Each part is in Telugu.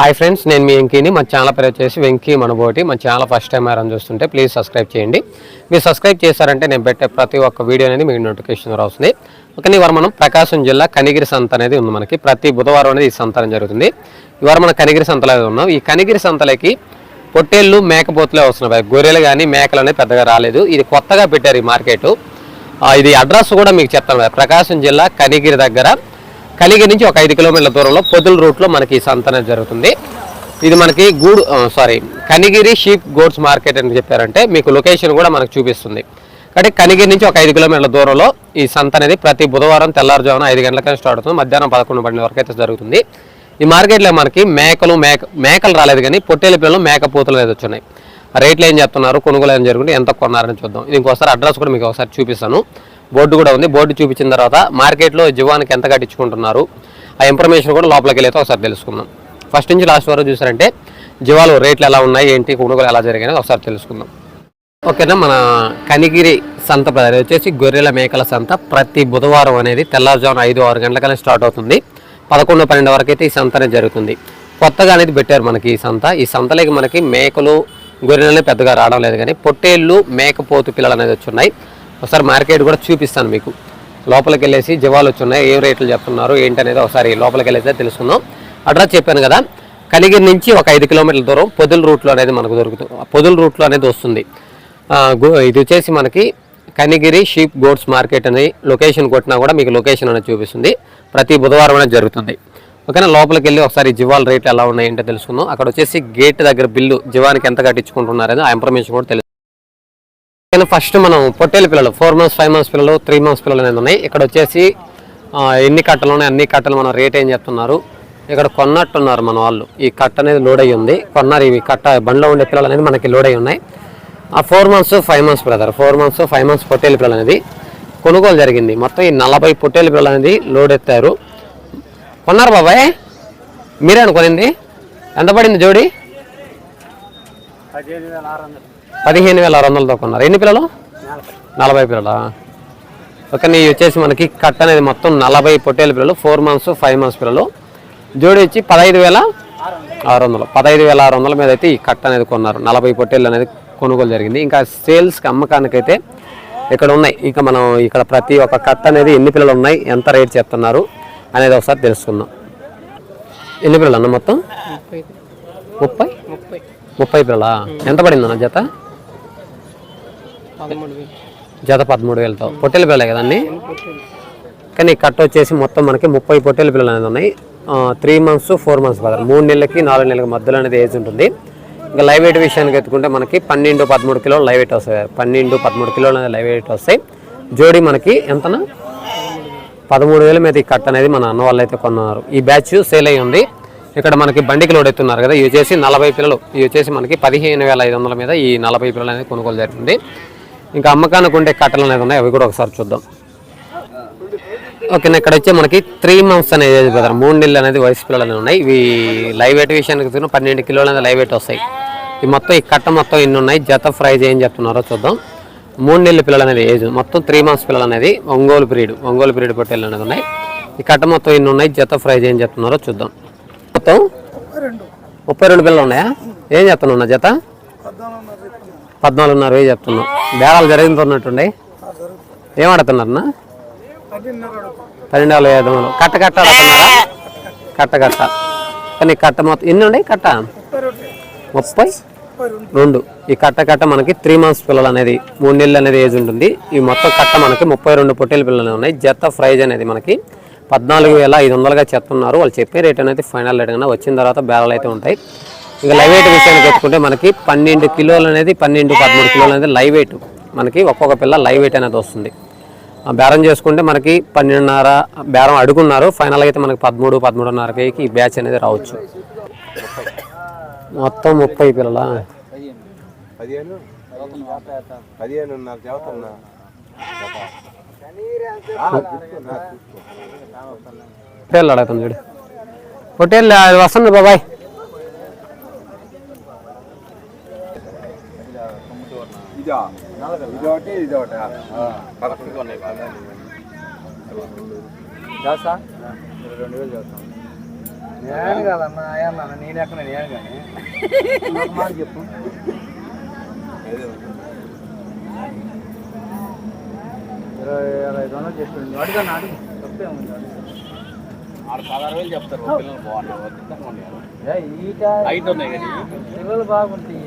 హాయ్ ఫ్రెండ్స్ నేను మీ వెంకీని. మా ఛానల్ పేరు వచ్చేసి వెంకీ మనబోటి. మా ఛానల్ ఫస్ట్ టైం ఎవరైనా చూస్తుంటే ప్లీజ్ సబ్స్క్రైబ్ చేయండి. మీరు సబ్స్క్రైబ్ చేశారంటే నేను పెట్టే ప్రతి ఒక్క వీడియో అనేది మీకు నోటిఫికేషన్ వస్తుంది ఓకే ఇవాళ మనం ప్రకాశం జిల్లా కనిగిరి సంత అనేది ఉంది మనకి. ప్రతి బుధవారం అనేది ఈ సంత జరుగుతుంది. ఇవాళ మనం కనిగిరి సంతలో ఉన్నాం. ఈ కనిగిరి సంతలకి పొట్టేళ్ళు మేకపోతులే వస్తున్నాయి గొర్రెలు కానీ మేకలు అనేది పెద్దగా రాలేదు. ఇది కొత్తగా పెట్టారు ఈ మార్కెట్. ఇది అడ్రస్ కూడా మీకు చెప్తాను ప్రకాశం జిల్లా కనిగిరి దగ్గర కలిగి నుంచి ఒక ఐదు కిలోమీటర్ల దూరంలో పొదుల రూట్లో మనకి ఈ సంత అనేది జరుగుతుంది. ఇది మనకి గూడు sorry Kanigiri sheep goats market అని చెప్పారంటే మీకు లొకేషన్ కూడా మనకు చూపిస్తుంది. కాబట్టి కనిగిరి నుంచి ఒక ఐదు కిలోమీటర్ల దూరంలో ఈ సంత అనేది ప్రతి బుధవారం తెల్లారుజామున ఐదు గంటలకైనా స్టార్ట్ అవుతుంది. మధ్యాహ్నం పదకొండు పన్నెండు వరకు అయితే జరుగుతుంది. ఈ మార్కెట్లో మనకి మేకలు మేక మేకలు రాలేదు కానీ పొట్టేల పిల్లలు మేక పూతలు అనేది వచ్చినాయి రేట్లు ఏం చెప్తున్నారు కొనుగోలు ఏం జరుగుతుంది ఎంత కొన్నారని చూద్దాం. ఇది ఇంకోసారి అడ్రస్ కూడా మీకు ఒకసారి చూపిస్తాను. బోర్డు కూడా ఉంది. బోర్డు చూపించిన తర్వాత మార్కెట్లో జీవానికి ఎంత కట్టించుకుంటున్నారు? ఆ ఇన్ఫర్మేషన్ కూడా లోపలికి వెళ్ళితే ఒకసారి తెలుసుకుందాం. ఫస్ట్ నుంచి లాస్ట్ వరకు చూసారంటే జీవాలు రేట్లు ఎలా ఉన్నాయి ఏంటి కొనుగోలు ఎలా జరిగినాయి ఒకసారి తెలుసుకుందాం. ఓకేనా మన కనిగిరి సంత ప్రధాని వచ్చేసి గొర్రెల మేకల సంత. ప్రతి బుధవారం అనేది తెల్లవారుజామున ఐదు ఆరు గంటలకనే స్టార్ట్ అవుతుంది. పదకొండు పన్నెండు వరకు అయితే ఈ సంత అనేది జరుగుతుంది. కొత్తగా అనేది పెట్టారు మనకి ఈ సంత. ఈ సంతలోకి మనకి మేకలు గొర్రెలనే పెద్దగా రావడం లేదు కానీ పొట్టేళ్ళు మేకపోతు పిల్లలు అనేది వచ్చి ఉన్నాయి. ఒకసారి మార్కెట్ కూడా చూపిస్తాను మీకు. లోపలికి వెళ్ళేసి జవాలు వచ్చి ఉన్నాయి ఏం రేట్లు చెప్తున్నారు ఏంటనేది ఒకసారి లోపలికి వెళ్ళేసి తెలుసుకుందాం. అడ్రస్ చెప్పాను కదా కలిగిరి నుంచి ఒక ఐదు కిలోమీటర్ల దూరం పొదుల రూట్లో అనేది మనకు దొరుకుతుంది పొదుల రూట్లో అనేది వస్తుంది. ఇది వచ్చేసి మనకి కనిగిరి షీప్ గోడ్స్ మార్కెట్ అని లొకేషన్ కొట్టినా కూడా మీకు లొకేషన్ అనేది చూపిస్తుంది. ప్రతి బుధవారం అనేది జరుగుతుంది. ఓకేనా లోపలికి వెళ్ళి ఒకసారి జివాల్ రేట్లు ఎలా ఉన్నాయంటే ఏంటో తెలుసుకుందాం. అక్కడ వచ్చేసి గేట్ దగ్గర బిల్లు జివానికి ఎంత కట్టించుకుంటున్నారని ఆ ఇన్ఫర్మేషన్ కూడా తెలుసు. నేను ఫస్ట్ మనం పొట్టేలు పిల్లలు ఫోర్ మంత్స్ ఫైవ్ మంత్స్ పిల్లలు త్రీ మంత్స్ పిల్లలు అనేది ఉన్నాయి. ఇక్కడ వచ్చేసి ఎన్ని కట్టలు ఉన్నాయి అన్ని కట్టలు మనం రేట్ ఏం చెప్తున్నారు ఇక్కడ కొన్నట్టున్నారు మన వాళ్ళు. ఈ కట్ట అనేది లోడ్ అయ్యి ఉంది. కొన్నారు ఇవి కట్ట బండిలో ఉండే పిల్లలు అనేది మనకి లోడ్ అయ్యి ఉన్నాయి. ఆ four months five months brother four months five months పొట్టేలు పిల్లలు అనేది కొనుగోలు జరిగింది. మొత్తం ఈ నలభై పొట్టేలు పిల్లలు అనేది లోడ్ ఎత్తారు. కొన్నారు బాబాయ్? మీరే అనుకోనింది? ఎంత పడింది జోడి? పదిహేను వేల ఆరు పదిహేను వేల ఆరు వందలతో కొన్నారు ఎన్ని పిల్లలు? నలభై పిల్లలా? ఓకే నీ వచ్చేసి మనకి కట్ అనేది మొత్తం నలభై పొట్టేలు పిల్లలు ఫోర్ మంత్స్ ఫైవ్ మంత్స్ పిల్లలు. జోడి వచ్చి పదహైదు వేల ఆరు వందలు. పదహైదు వేల ఆరు వందల మీద అయితే ఈ కట్ట అనేది కొన్నారు. నలభై పొట్టేళ్ళు అనేది కొనుగోలు జరిగింది. ఇంకా సేల్స్కి అమ్మకానికైతే ఇక్కడ ఉన్నాయి. ఇంకా మనం ఇక్కడ ప్రతి ఒక్క కట్ట అనేది ఎన్ని పిల్లలు ఉన్నాయి ఎంత రేట్ చెప్తున్నారు అనేది ఒకసారి తెలుసుకుందాం. ఎన్ని పిల్లలు అన్న మొత్తం? ముప్పై? ముప్పై. పిల్లలా? ఎంత పడింది అన్న జత? జత పదమూడు వేలతో. పొట్టెల పిల్లలే కదండి కానీ కట్ట వచ్చేసి మొత్తం మనకి ముప్పై పొట్టెల పిల్లలు అనేది ఉన్నాయి. త్రీ మంత్స్ ఫోర్ మంత్స్ కదా మూడు నెలలకి నాలుగు నెలలకి మధ్యలో అనేది ఏజ్ ఉంటుంది. ఇంకా లైవ్ వెయిట్ విషయానికి ఎత్తుకుంటే మనకి పన్నెండు పదమూడు కిలోలు లైవ్ వెయిట్ వస్తాయి. పన్నెండు పదమూడు కిలోలు అనేది లైవ్ వెయిట్ వస్తాయి. జోడీ మనకి ఎంతనా? పదమూడు వేల మీద ఈ కట్ట అనేది మన అన్న వాళ్ళు అయితే కొన్నారు. ఈ బ్యాచ్ సేల్ అయి ఉంది. ఇక్కడ మనకి బండికి లోడ్ ఎత్తున్నారు కదా. ఇవి వచ్చేసి నలభై పిల్లలు. ఇవి వచ్చేసి మనకి పదిహేను వేల ఐదు వందల మీద ఈ నలభై పిల్లలు అనేది కొనుగోలు జరుగుతుంది. ఇంకా అమ్మకానికి ఉండే కట్టలు అనేది ఉన్నాయి అవి కూడా ఒకసారి చూద్దాం. ఓకే ఇక్కడ వచ్చి మనకి త్రీ మంత్స్ అనేది ఏజ్ బ్రదర్ మూడు నెలలు అనేది వయసు పిల్లలు అనేవి ఉన్నాయి. ఇవి లైవ్ వెయిట్ విషయానికి పన్నెండు కిలోలు అనేది లైవ్ వెయిట్ వస్తాయి. ఈ మొత్తం ఈ కట్ట మొత్తం ఎన్ని ఉన్నాయి? జత ప్రైజ్ ఏం చెప్తున్నారో చూద్దాం. మూడు నెలల పిల్లలు అనేది ఏజ్ మొత్తం త్రీ మంత్స్ పిల్లలు అనేది ఒంగోలు పీరియడ్ ఒంగోలు పీరియడ్ పొట్టేళ్ళు అనేది ఉన్నాయి. ఈ కట్ట మొత్తం ఎన్ని ఉన్నాయి? జత ప్రైజ్ ఏం చెప్తున్నారో చూద్దాం. మొత్తం ముప్పై రెండు పిల్లలు ఉన్నాయా? ఏం చెప్తున్నా జత? పద్నాలుగున్నర వేలు చెప్తున్నాం బేరాలు జరుగుతున్నట్టుండే ఏం పన్నెండు వేల ఐదు వందలు. కట్ట కట్ట ఆడుతున్నారా కట్ట కట్ట. కానీ కట్ట మొత్తం ఎన్ని ఉన్నాయి? కట్ట? ముప్పై? రెండు. ఈ కట్ట కట్ట మనకి త్రీ మంత్స్ పిల్లలు అనేది మూడు నెలలు అనేది ఏజ్ ఉంటుంది. ఈ మొత్తం కట్ట మనకి ముప్పై రెండు పొట్టేలు పిల్లలు ఉన్నాయి. జత ప్రైజ్ అనేది మనకి పద్నాలుగు వేల ఐదు వందలుగా చెప్తున్నారు. వాళ్ళు చెప్పే రేట్ అనేది ఫైనల్ రేట్ కన్నా వచ్చిన తర్వాత బేరాలు అయితే ఉంటాయి. ఇంకా లైవ్ వెయిట్ విషయానికి ఎత్తుకుంటే మనకి పన్నెండు కిలోలు అనేది పన్నెండు పదమూడు కిలోలు అనేది లైవ్ వెయిట్ మనకి ఒక్కొక్క పిల్ల లైవ్ వెయిట్ అనేది వస్తుంది. ఆ బేరం చేసుకుంటే మనకి పన్నెండున్నర బేరం అడుగున్నారు. ఫైనల్ అయితే మనకి పదమూడు పదమూడున్నర కేకి ఈ బ్యాచ్ అనేది రావచ్చు. మొత్తం ముప్పై పిల్లల. పొట్టేళ్ళు అడుగుతుంది చూడు. పొట్టేళ్ళు అది వస్తుంది బాబాయ్. ఇదా. ఇది ఒకటి ఇది ఒకటి పదకొండు ఉన్నాయి చేస్తా రెండు వేలు చేస్తాం నేను కాదన్నా అయ్యన్నా నేను ఎక్కడ నేను కానీ. మాట చెప్పు. ఇరవై ఇరవై ఐదు వందలు చెప్పింది అడుగు అడుగు. తప్పే ఉంది అడుగు. ఆడ పదహారు వేలు చెప్తారు. పిల్లలు ఉన్నాయి పిల్లలు బాగుంటాయి.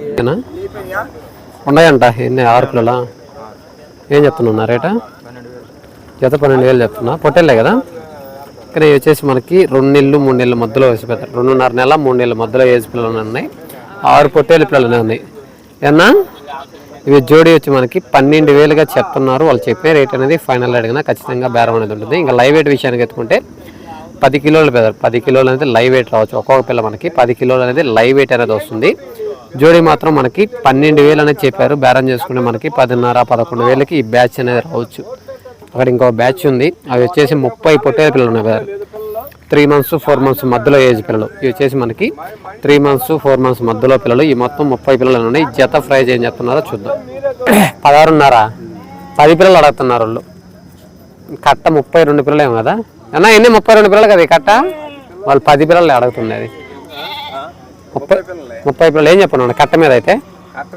ఉన్నాయంట ఎన్ని ఆరు పిల్లలా ఏం చెప్తున్నా రేట? జత పన్నెండు వేలు చెప్తున్నా. పొట్టేళ్ళే కదా? కానీ ఇవి వచ్చేసి మనకి రెండు నెలలు మూడు నెలల మధ్యలో వేసి పెడతారు రెండున్నర నెల మూడు నెలల మధ్యలో ఏజ్ పిల్లలు ఉన్నాయి. ఆరు పొట్టేళ్ళ పిల్లలు ఉన్నాయి. ఏమన్నా? ఇవి జోడీ వచ్చి మనకి పన్నెండు వేలుగా చెప్తున్నారు. వాళ్ళు చెప్పే రేట్ అనేది ఫైనల్ అడిగినా ఖచ్చితంగా బేరం అనేది ఉంటుంది. ఇంకా లైవ్ వెయిట్ విషయానికి ఎత్తుకుంటే పది కిలోలు పెడతారు పది కిలోలు అనేది లైవ్ వెయిట్ రావచ్చు. ఒక్కొక్క పిల్ల మనకి పది కిలోలు అనేది లైవ్ వెయిట్ అనేది వస్తుంది. జోడీ మాత్రం మనకి పన్నెండు వేలు అనేది చెప్పారు. బేరం చేసుకుంటే మనకి పదిన్నర పదకొండు వేలకి ఈ బ్యాచ్ అనేది రావచ్చు. అక్కడ ఇంకో బ్యాచ్ ఉంది. అవి వచ్చేసి ముప్పై పొట్టేల పిల్లలు ఉన్నాయి త్రీ మంత్స్ ఫోర్ మంత్స్ మధ్యలో ఏజ్ పిల్లలు. ఇవి వచ్చేసి మనకి త్రీ మంత్స్ ఫోర్ మంత్స్ మధ్యలో పిల్లలు. ఈ మొత్తం ముప్పై పిల్లలు ఉన్నాయి. జత ప్రైజ్ ఏం చెప్తున్నారో చూద్దాం. పదహారున్నర. పది పిల్లలు అడుగుతున్నారు వాళ్ళు. కట్ట ముప్పై రెండు పిల్లలు ఏమో కదా. అన్నా ఎన్ని ముప్పై రెండు పిల్లలు కదా ఈ కట్ట? వాళ్ళు పది పిల్లలు అడుగుతుంది అది ముప్పై ముప్పై పిల్లలు ఏం చెప్పను కట్ట మీద అయితే? కట్ట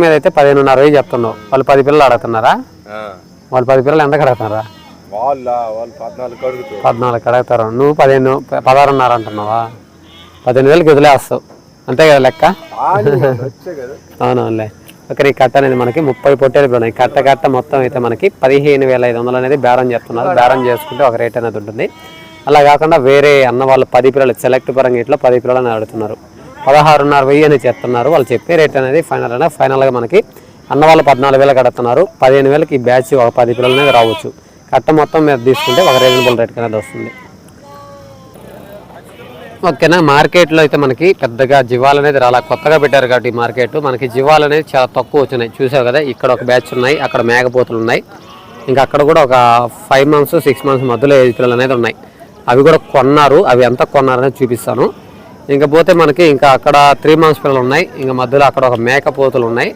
మీద అయితే పదిహేనున్నర వేలు చెప్తున్నావు. వాళ్ళు పది పిల్లలు అడుగుతున్నారా. వాళ్ళు పది పిల్లలు ఎంతకు అడుగుతున్నారా పద్నాలుగు అడుగుతారు నువ్వు పదిహేను పదహారున్నర అంటున్నావా? పదిహేను వేలకి వదిలేస్తావు అంతే కదా లెక్క? అవునవునులే. ఓకే ఈ కట్ట అనేది మనకి ముప్పై పొట్టేలు ఉన్నాయి. కట్ట కట్ట మొత్తం అయితే మనకి పదిహేను వేల ఐదు వందలు అనేది బేరం చేస్తున్నారు. బేరం చేసుకుంటే ఒక రేట్ అనేది ఉంటుంది. అలా కాకుండా వేరే అన్న వాళ్ళు పది పిల్లలు సెలెక్ట్ పరంగా ఇట్లా పది పిల్లలని అడుగుతున్నారు పదహారున్నర వెయ్యి అని చెప్తున్నారు వాళ్ళు చెప్పే రేట్ అనేది ఫైనల్ అనేది ఫైనల్గా మనకి అన్న వాళ్ళు పద్నాలుగు వేలకు అడుగుతున్నారు పదిహేను వేలకి ఈ బ్యాచ్ ఒక పది పిల్లలు అనేది రావచ్చు. కట్ట మొత్తం మీరు తీసుకుంటే ఒక రీజనబుల్ రేట్ అనేది వస్తుంది. ఓకేనా? మార్కెట్లో అయితే మనకి పెద్దగా జీవాలు అనేది రాలా. కొత్తగా పెట్టారు కాబట్టి మార్కెట్ మనకి జివాలు అనేది చాలా తక్కువ వచ్చినాయి. చూసావు కదా? ఇక్కడ ఒక బ్యాచ్ ఉన్నాయి అక్కడ మేకపోతులు ఉన్నాయి. ఇంకా అక్కడ కూడా ఒక ఫైవ్ మంత్స్ సిక్స్ మంత్స్ మధ్యలో ఏజ్ పిల్లలు అనేది ఉన్నాయి. అవి కూడా కొన్నారు. అవి ఎంత కొన్నారని చూపిస్తాను. ఇంకా పోతే మనకి ఇంకా అక్కడ త్రీ మంత్స్ పిల్లలు ఉన్నాయి. ఇంకా మధ్యలో అక్కడ ఒక మేకపోతులు ఉన్నాయి.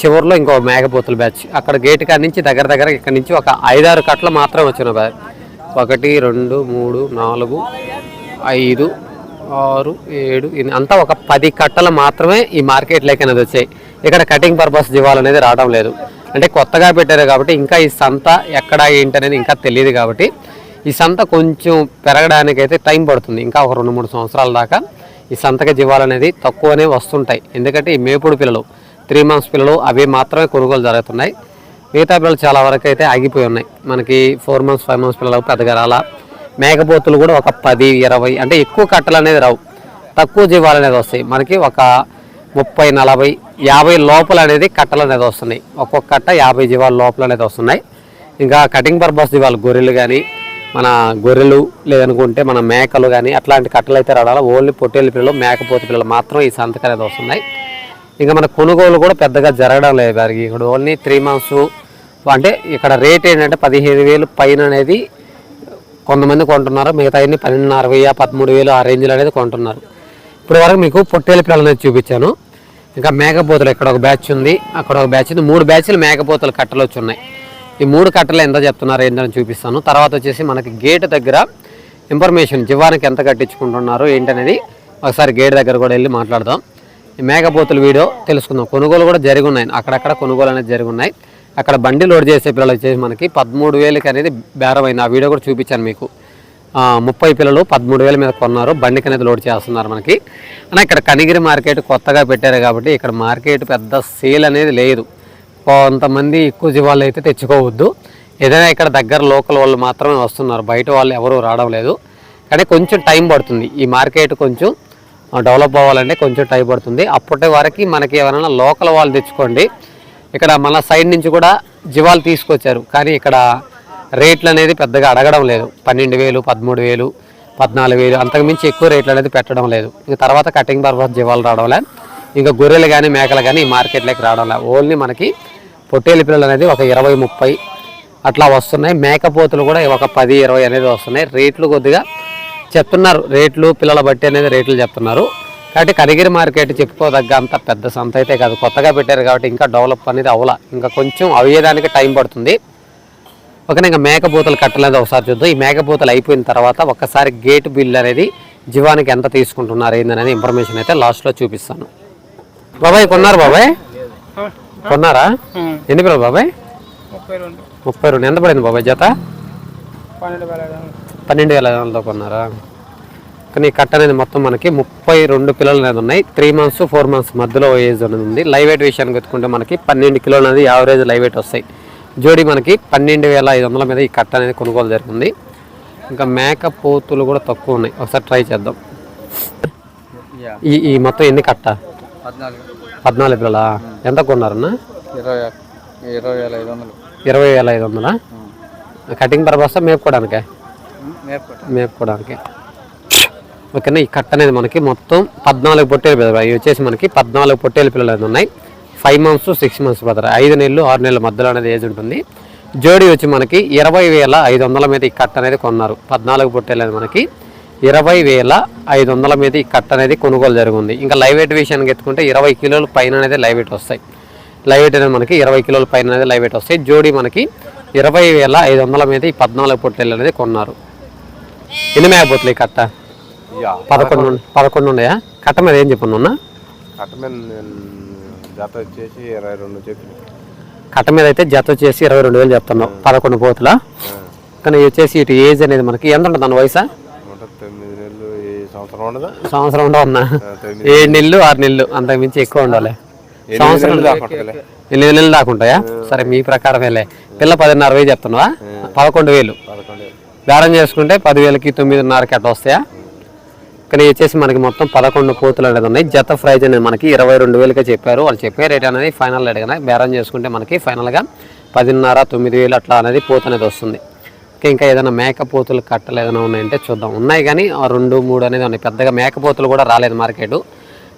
చివరిలో ఇంకో మేకపోతుల బ్యాచ్. అక్కడ గేట్ కాడ నుంచి దగ్గర దగ్గర ఇక్కడ నుంచి ఒక ఐదారు కట్టలు మాత్రం వచ్చిన బ్యాచ్ ఒకటి రెండు మూడు నాలుగు ఐదు ఆరు ఏడు ఎనిమిది అంతా ఒక పది కట్టలు మాత్రమే ఈ మార్కెట్లోకి అనేది వచ్చాయి. ఇక్కడ కటింగ్ పర్పస్ జీవాలు అనేది రావడం లేదు. అంటే కొత్తగా పెట్టారు కాబట్టి ఇంకా ఈ సంత ఎక్కడ ఏంటి అనేది ఇంకా తెలియదు కాబట్టి ఈ సంత కొంచెం పెరగడానికి అయితే టైం పడుతుంది. ఇంకా ఒక రెండు మూడు సంవత్సరాల దాకా ఈ సంతక జీవాలు అనేది తక్కువనే వస్తుంటాయి. ఎందుకంటే ఈ మేపుడు పిల్లలు త్రీ మంత్స్ పిల్లలు అవి మాత్రమే కొనుగోలు జరుగుతున్నాయి. మిగతా పిల్లలు చాలా వరకు అయితే ఆగిపోయి ఉన్నాయి. మనకి ఫోర్ మంత్స్ ఫైవ్ మంత్స్ పిల్లలకు పెద్దగా రాలా. మేకపోతులు కూడా ఒక పది ఇరవై అంటే ఎక్కువ కట్టలు అనేది రావు. తక్కువ జీవాలు అనేది వస్తాయి. మనకి ఒక ముప్పై నలభై యాభై లోపల అనేది కట్టలు అనేది వస్తున్నాయి. ఒక్కొక్క కట్ట యాభై జీవాల లోపల అనేది వస్తున్నాయి. ఇంకా కటింగ్ పర్పస్ జీవాలు గొర్రెలు కానీ మన గొర్రెలు లేదనుకుంటే మన మేకలు కానీ అట్లాంటి కట్టలు అయితే రావాలి ఓన్లీ పొట్టేళ్ళ పిల్లలు మేకపోతు పిల్లలు మాత్రం ఈ సంతకం అనేది వస్తున్నాయి. ఇంకా మన కొనుగోలు కూడా పెద్దగా జరగడం లేదు వారికి. ఇక్కడ ఓన్లీ త్రీ మంత్స్ అంటే ఇక్కడ రేట్ ఏంటంటే పదిహేను వేలు పైన అనేది కొంతమంది కొంటున్నారు. మిగతా అన్ని పన్నెండున్నర వెయ్యి పదమూడు వేలు ఆ రేంజ్లో అనేది కొంటున్నారు. ఇప్పుడు వరకు మీకు పొట్టేల పిల్లలు అనేది చూపించాను. ఇంకా మేకపోతలు ఇక్కడ ఒక బ్యాచ్ ఉంది. అక్కడ ఒక బ్యాచ్ ఉంది. మూడు బ్యాచ్లు మేకపోతలు కట్టలు వచ్చి ఉన్నాయి. ఈ మూడు కట్టలు ఎంత చెప్తున్నారు ఏంటని చూపిస్తాను. తర్వాత వచ్చేసి మనకి గేట్ దగ్గర ఇన్ఫర్మేషన్ జివానికి ఎంత కట్టించుకుంటున్నారు ఏంటనేది ఒకసారి గేట్ దగ్గర కూడా వెళ్ళి మాట్లాడదాం. ఈ మేకపోతుల వీడియో తెలుసుకుందాం. కొనుగోలు కూడా జరిగి ఉన్నాయి అక్కడక్కడ కొనుగోలు అనేది జరిగి ఉన్నాయి అక్కడ బండి లోడ్ చేసే పిల్లలు వచ్చేసి మనకి పదమూడు వేలకి అనేది బేరమైంది. ఆ వీడియో కూడా చూపించాను మీకు. ముప్పై పిల్లలు పదమూడు వేల మీద కొన్నారు. బండికి అనేది లోడ్ చేస్తున్నారు మనకి. అన్న ఇక్కడ కనిగిరి మార్కెట్ కొత్తగా పెట్టారు కాబట్టి ఇక్కడ మార్కెట్ పెద్ద సేల్ అనేది లేదు. కొంతమంది ఎక్కువ జీవాలు అయితే తెచ్చుకోవద్దు. ఏదైనా ఇక్కడ దగ్గర లోకల్ వాళ్ళు మాత్రమే వస్తున్నారు. బయట వాళ్ళు ఎవరూ రావడం లేదు. కానీ కొంచెం టైం పడుతుంది. ఈ మార్కెట్ కొంచెం డెవలప్ అవ్వాలంటే కొంచెం టైం పడుతుంది. అప్పటి వరకు మనకి ఎవరైనా లోకల్ వాళ్ళు తెచ్చుకోండి. ఇక్కడ మన సైడ్ నుంచి కూడా జీవాలు తీసుకొచ్చారు. కానీ ఇక్కడ రేట్లు అనేది పెద్దగా అడగడం లేదు. పన్నెండు వేలు పదమూడు వేలు పద్నాలుగు వేలు అంతకుమించి ఎక్కువ రేట్లు అనేది పెట్టడం లేదు. ఇంక తర్వాత కటింగ్ పర్పస్ జీవాలు రావడం లేదు. ఇంకా గొర్రెలు కానీ మేకలు కానీ ఈ మార్కెట్లోకి రావడం లేదు. ఓన్లీ మనకి పొట్టేలు పిల్లలు అనేది ఒక ఇరవై ముప్పై అట్లా వస్తున్నాయి. మేకపోతులు కూడా ఒక పది ఇరవై అనేది వస్తున్నాయి. రేట్లు కొద్దిగా చెప్తున్నారు. రేట్లు పిల్లల బట్టి అనేది రేట్లు చెప్తున్నారు. కాబట్టి కరిగిరి మార్కెట్ చెప్పుకోదగ్గ అంత పెద్ద సంత అయితే కాదు. కొత్తగా పెట్టారు కాబట్టి ఇంకా డెవలప్ అనేది అవలా ఇంకా కొంచెం అయ్యేదానికి టైం పడుతుంది. ఓకే ఇంకా మేకపోతలు కట్టలేదు. ఒకసారి చూద్దాం. ఈ మేకపోతలు అయిపోయిన తర్వాత ఒక్కసారి గేట్ బిల్ అనేది జీవానికి ఎంత తీసుకుంటున్నారు ఏందనేది ఇన్ఫర్మేషన్ అయితే లాస్ట్లో చూపిస్తాను. బాబాయ్ కొన్నారు బాబాయ్? కొన్నారా? ఎన్ని పిల్లలు బాబాయ్? ముప్పై రెండు. ఎంత పడింది బాబాయ్ జత? పన్నెండు వేల ఐదు వందలతో కొన్నారా? కానీ ఈ కట్ట అనేది మొత్తం మనకి ముప్పై రెండు పిల్లలు అనేది ఉన్నాయి. త్రీ మంత్స్ ఫోర్ మంత్స్ మధ్యలో ఏజ్ అనేది ఉంది. లైవ్ వెయిట్ విషయానికి ఎత్తుకుంటే మనకి పన్నెండు కిలోలు అనేది యావరేజ్ లైవ్ వెయిట్ వస్తాయి. జోడి మనకి పన్నెండు వేల ఐదు వందల మీద ఈ కట్ట అనేది కొనుగోలు జరిగింది. ఇంకా మేక పోతులు కూడా తక్కువ ఉన్నాయి. ఒకసారి ట్రై చేద్దాం. ఈ ఈ మొత్తం ఎన్ని కట్ట? పద్నాలుగు. పిల్లలా? ఎంత కొన్నారన్నా? ఇరవై ఇరవై వేల ఐదు వందలు. ఇరవై వేల ఐదు వందలా? కటింగ్ పర్పస్ మేపుకోవడానికే? మేపుకోవడానికి. ఓకేనా ఈ కట్ట అనేది మనకి మొత్తం పద్నాలుగు పొట్టేలు పిల్లలు ఇవి వచ్చేసి మనకి పద్నాలుగు పొట్టేలు పిల్లలు అనేది ఉన్నాయి. Five months six months brother ఐదు నెలలు ఆరు నెలల మధ్యలో అనేది ఏజ్ ఉంటుంది. జోడి వచ్చి మనకి ఇరవై వేల ఐదు వందల మీద ఈ కట్ట అనేది కొన్నారు. పద్నాలుగు పొట్టేలు అనేది మనకి. ఇరవై వేల ఐదు వందల మీద ఈ కట్ట అనేది కొనుగోలు జరిగింది. ఇంకా లైవ్ వెయిట్ విషయానికి ఎత్తుకుంటే ఇరవై కిలోల పైన అనేది లైవ్ వెయిట్ వస్తాయి. లైవ్ వెయిట్ అనేది మనకి ఇరవై కిలోల పైన అనేది లైవ్ వెయిట్ వస్తాయి. జోడి మనకి ఇరవై వేల ఐదు వందల మీద ఈ పద్నాలుగు పొట్టేలు అనేది కొన్నారు. ఎన్ని మేకపోతులు ఈ కట్ట? పదకొండు పదకొండు ఉన్నాయా? కట్ట మీద ఏం చెప్పండి ఉన్నా కట్టమైన జత వచ్చేసి ఇరవై రెండు కట్ట మీద అయితే జత వచ్చేసి ఇరవై రెండు వేలు చెప్తున్నావు. పదకొండు పోతుల? కానీ వచ్చేసి ఇటు ఏజ్ అనేది మనకి ఎంత ఉంటుంది దాని వయసా? సంవత్సరం ఉండదా? అన్న ఏడు నెలలు. ఆరు నెలలు అంతకు మించి ఎక్కువ ఉండాలి. సంవత్సరం. ఎనిమిది నెలలు దాకా ఉంటాయా? సరే మీ ప్రకారమేలే. పిల్ల పదిన్నర వేలు చెప్తున్నావా? పదకొండు వేలు. బేరం చేసుకుంటే పదివేలకి తొమ్మిదిన్నరకి అట్లా వస్తాయా? కానీ వచ్చేసి మనకి మొత్తం పదకొండు పోతులు అనేది ఉన్నాయి. జత ప్రైజ్ అనేది మనకి ఇరవై రెండు వేలకే చెప్పారు. వాళ్ళు చెప్పే రేట్ అనేది ఫైనల్ కానీ బేరం చేసుకుంటే మనకి ఫైనల్గా పదిన్నర తొమ్మిది వేలు అట్లా అనేది పోత అనేది వస్తుంది. ఇంకా ఇంకా ఏదైనా మేకపోతులు కట్టలు ఏదైనా ఉన్నాయంటే చూద్దాం. ఉన్నాయి కానీ రెండు మూడు అనేది ఉన్నాయి. పెద్దగా మేకపోతులు కూడా రాలేదు మార్కెట్.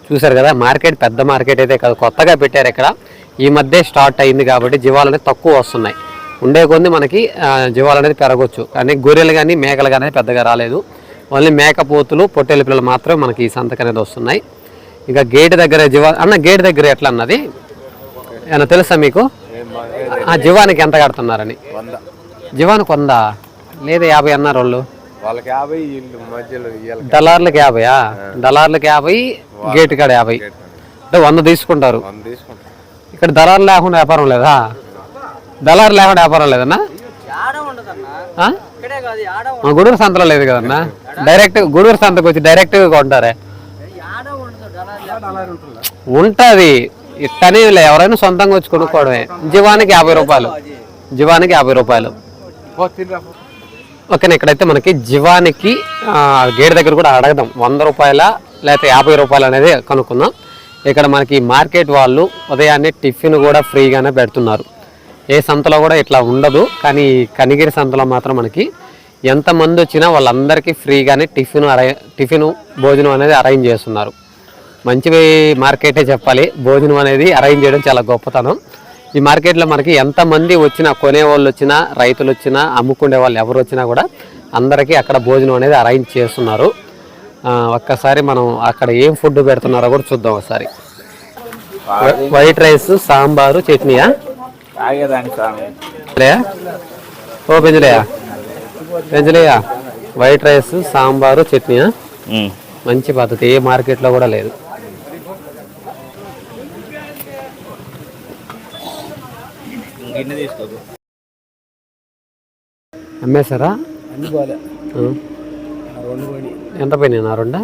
చూసారు కదా మార్కెట్ పెద్ద మార్కెట్ అయితే కాదు కొత్తగా పెట్టారు ఇక్కడ. ఈ మధ్య స్టార్ట్ అయింది కాబట్టి జీవాలు అనేది తక్కువ వస్తున్నాయి. ఉండే కొద్ది మనకి జీవాలు అనేది పెరగవచ్చు కానీ గొర్రెలు కానీ మేకలు కానీ పెద్దగా రాలేదు. ఓన్లీ మేకపోతులు పొట్టేలు పిల్లలు మాత్రమే మనకి ఈ సంతక అనేది వస్తున్నాయి. ఇంకా గేట్ దగ్గర జీవా అన్న గేట్ దగ్గర ఎట్లా అన్నది? ఏమన్నా తెలుసా మీకు? ఆ జీవానికి ఎంత కడుతున్నారని? జీవానికి వందా లేదా యాభై అన్నారు వాళ్ళు వాళ్ళకి యాభై మధ్యలో దళార్లకు యాభైయా దళార్లకు యాభై గేట్ కాడ యాభై. అంటే వంద తీసుకుంటారు. ఇక్కడ దళారు లేకుండా వ్యాపారం లేదా? దళారు లేకుండా వ్యాపారం లేదన్నా? గూడూరు సంతలో లేదు కదన్నా? డైరెక్ట్ గూడూరు సంతకు వచ్చి డైరెక్ట్ కొంటారే. ఉంటది. ఇట్టనే ఎవరైనా సొంతంగా వచ్చి కొనుక్కోవడమే. జీవానికి యాభై రూపాయలు. జీవానికి యాభై రూపాయలు. ఓకేనా ఇక్కడైతే మనకి జీవానికి గేట్ దగ్గర కూడా అడగదాం. వంద రూపాయల లేకపోతే యాభై రూపాయలు అనేది కనుక్కుందాం. ఇక్కడ మనకి మార్కెట్ వాళ్ళు ఉదయాన్నే టిఫిన్ కూడా ఫ్రీగానే పెడుతున్నారు. ఏ సంతలో కూడా ఇట్లా ఉండదు కానీ కనిగిరి సంతలో మాత్రం మనకి ఎంతమంది వచ్చినా వాళ్ళందరికీ ఫ్రీగానే టిఫిన్ అరై టిఫిన్ భోజనం అనేది అరేంజ్ చేస్తున్నారు. మంచి మార్కెటే చెప్పాలి. భోజనం అనేది అరేంజ్ చేయడం చాలా గొప్పతనం. ఈ మార్కెట్లో మనకి ఎంతమంది వచ్చినా కొనేవాళ్ళు వచ్చినా రైతులు వచ్చినా అమ్ముకునే వాళ్ళు ఎవరు వచ్చినా కూడా అందరికీ అక్కడ భోజనం అనేది అరేంజ్ చేస్తున్నారు. ఒక్కసారి మనం అక్కడ ఏం ఫుడ్ పెడుతున్నారో కూడా చూద్దాం ఒకసారి. వైట్ రైస్ సాంబారు చట్నీయా? ఓ పెంజలేయా పెంజలేయా వైట్ రైస్ సాంబారు చట్నీయా? మంచి పద్ధతి ఏ మార్కెట్లో కూడా లేదు. గిన్నె తీసుకోదు అమ్మేశారా? అన్ని పోలే. రెండు పోయి ఎంత పోయినాయి? నా రెండా?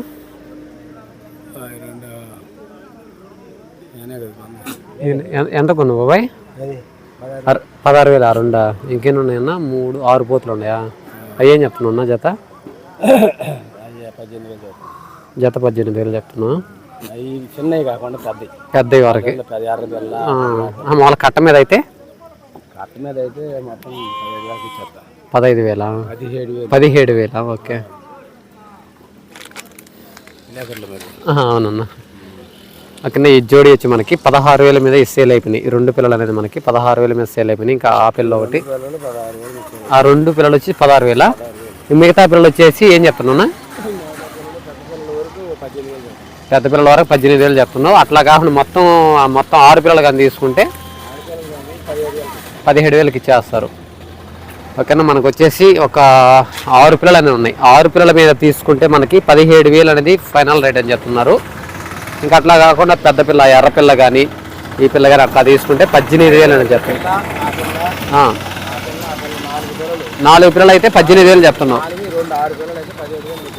ఎంత కొన్నావు బాబాయ్? పదహారు. వేలు ఆరుండా ఇంకెన్ని ఉన్నాయన్నా? మూడు ఆరు పోతులు ఉన్నాయా? అయ్యేం చెప్తున్నా జత? జత పద్దెనిమిది వేలు చెప్తున్నా చిన్నవి కాకుండా పెద్దవి. పెద్దవి వరకు. వాళ్ళ కట్ట మీద అయితే? మీద అయితే మొత్తం పదిహేడు వరకు ఇచ్చేస్తా. పదహైదు వేల? పదిహేడు వేలు. పదిహేడు వేల? ఓకే. విలేకరుల మీద ఆహా, అవునన్నా. అక్కడనే ఈ జోడి వచ్చి మనకి పదహారు వేల మీద సేల్ అయిపోయినాయి. ఈ రెండు పిల్లలు అనేది మనకి పదహారు వేల మీద సేల్ అయిపోయినాయి. ఇంకా ఆ పిల్ల ఒకటి. పిల్లలు పదహారు వేలు ఇచ్చేది ఆ రెండు పిల్లలు వచ్చి పదహారు వేల? మిగతా పిల్లలు వచ్చేసి ఏం చెప్తున్నా వరకు పద్దెనిమిది వేలు పెద్ద పిల్లల వరకు పద్దెనిమిది వేలు చెప్తున్నావు అట్లా కాకుండా మొత్తం మొత్తం ఆరు పిల్లలు కానీ తీసుకుంటే పదిహేడు వేలకు ఇచ్చేస్తారు. ఓకేనా? మనకు వచ్చేసి ఒక ఆరు పిల్లలు అనేవి ఉన్నాయి. ఆరు పిల్లల మీద తీసుకుంటే మనకి పదిహేడు వేలు అనేది ఫైనల్ రేట్ అని చెప్తున్నారు. ఇంకా అట్లా కాకుండా పెద్ద పిల్ల ఎర్ర పిల్ల కానీ ఈ పిల్ల కానీ అట్లా తీసుకుంటే పద్దెనిమిది వేలు అని చెప్తున్నారు. నాలుగు పిల్లలు అయితే పద్దెనిమిది వేలు చెప్తున్నాం. ఆరు పిల్లలు అయితే పదిహేడు వేలు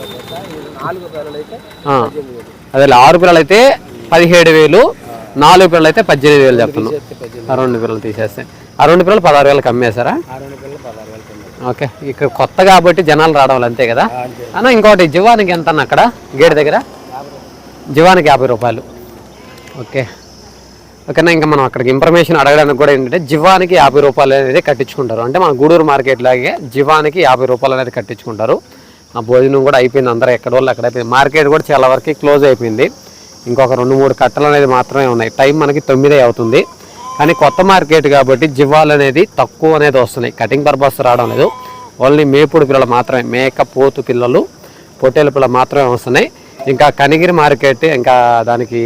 నాలుగు పిల్లలు అయితే పద్దెనిమిది వేలు అదే ఆరు పిల్లలు అయితే పదిహేడు వేలు నాలుగు పిల్లలు అయితే పద్దెనిమిది వేలు చెప్తున్నాం. రెండు పిల్లలు తీసేస్తే. ఆ రెండు పిల్లలు పదహారు వేలకు అమ్మేశారా? ఓకే. ఇక్కడ కొత్త కాబట్టి జనాలు రావడం అంతే కదా? అన్న ఇంకోటి జివానికి ఎంత అన్న అక్కడ? గేట్ దగ్గర? జివానికి యాభై రూపాయలు. ఓకే. ఓకేనా ఇంకా మనం అక్కడికి ఇన్ఫర్మేషన్ అడగడానికి కూడా ఏంటంటే జివానికి యాభై రూపాయలు అనేది కట్టించుకుంటారు. అంటే మన గూడూరు మార్కెట్ లాగే జివానికి యాభై రూపాయలు అనేది కట్టించుకుంటారు. ఆ భోజనం కూడా అయిపోయింది అందరూ ఎక్కడ వాళ్ళు అక్కడ అయిపోయింది. మార్కెట్ కూడా చాలా వరకు క్లోజ్ అయిపోయింది. ఇంకొక రెండు మూడు కట్టలు అనేది మాత్రమే ఉన్నాయి. టైం మనకి తొమ్మిదే అవుతుంది. కానీ కొత్త మార్కెట్ కాబట్టి జివ్వాలు అనేది తక్కువ అనేది వస్తున్నాయి. కటింగ్ పర్పస్ రావడం లేదు. ఓన్లీ మేపుడు పిల్లలు మాత్రమే మేక పోతు పిల్లలు పొట్టేల పిల్లలు మాత్రమే వస్తున్నాయి. ఇంకా కనిగిరి మార్కెట్ ఇంకా దానికి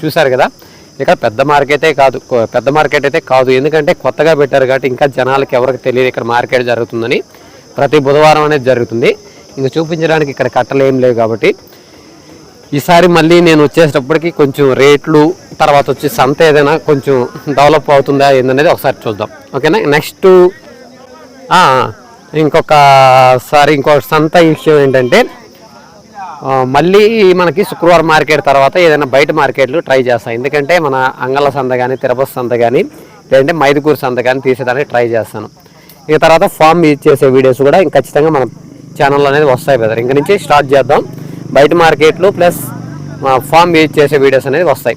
చూశారు కదా? ఇక్కడ పెద్ద మార్కెటే కాదు పెద్ద మార్కెట్ అయితే కాదు. ఎందుకంటే కొత్తగా పెట్టారు కాబట్టి ఇంకా జనాలకి ఎవరికి తెలియదు ఇక్కడ మార్కెట్ జరుగుతుందని. ప్రతి బుధవారం అనేది జరుగుతుంది. ఇంకా చూపించడానికి ఇక్కడ కట్టలు ఏం లేవు కాబట్టి ఈసారి మళ్ళీ నేను వచ్చేటప్పటికి కొంచెం రేట్లు తర్వాత వచ్చి సంత ఏదైనా కొంచెం డెవలప్ అవుతుందా ఏందనేది ఒకసారి చూద్దాం. ఓకేనా? నెక్స్ట్ ఇంకొకసారి ఇంకొక సంత విషయం ఏంటంటే మళ్ళీ మనకి శుక్రవారం మార్కెట్ తర్వాత ఏదైనా బయట మార్కెట్లు ట్రై చేస్తాను ఎందుకంటే మన అంగళ సంత కానీ తిరుపతి సంత కానీ లేదంటే మైదుకూరు సంత కానీ తీసేదానికి ట్రై చేస్తాను. ఇక తర్వాత ఫామ్ యూజ్ చేసే వీడియోస్ కూడా ఇంకా ఖచ్చితంగా మన ఛానల్ అనేది వస్తాయి బ్రదర్. ఇంక నుంచి స్టార్ట్ చేద్దాం. బయట మార్కెట్లు ప్లస్ ఫామ్ యూజ్ చేసే వీడియోస్ అనేది వస్తాయి.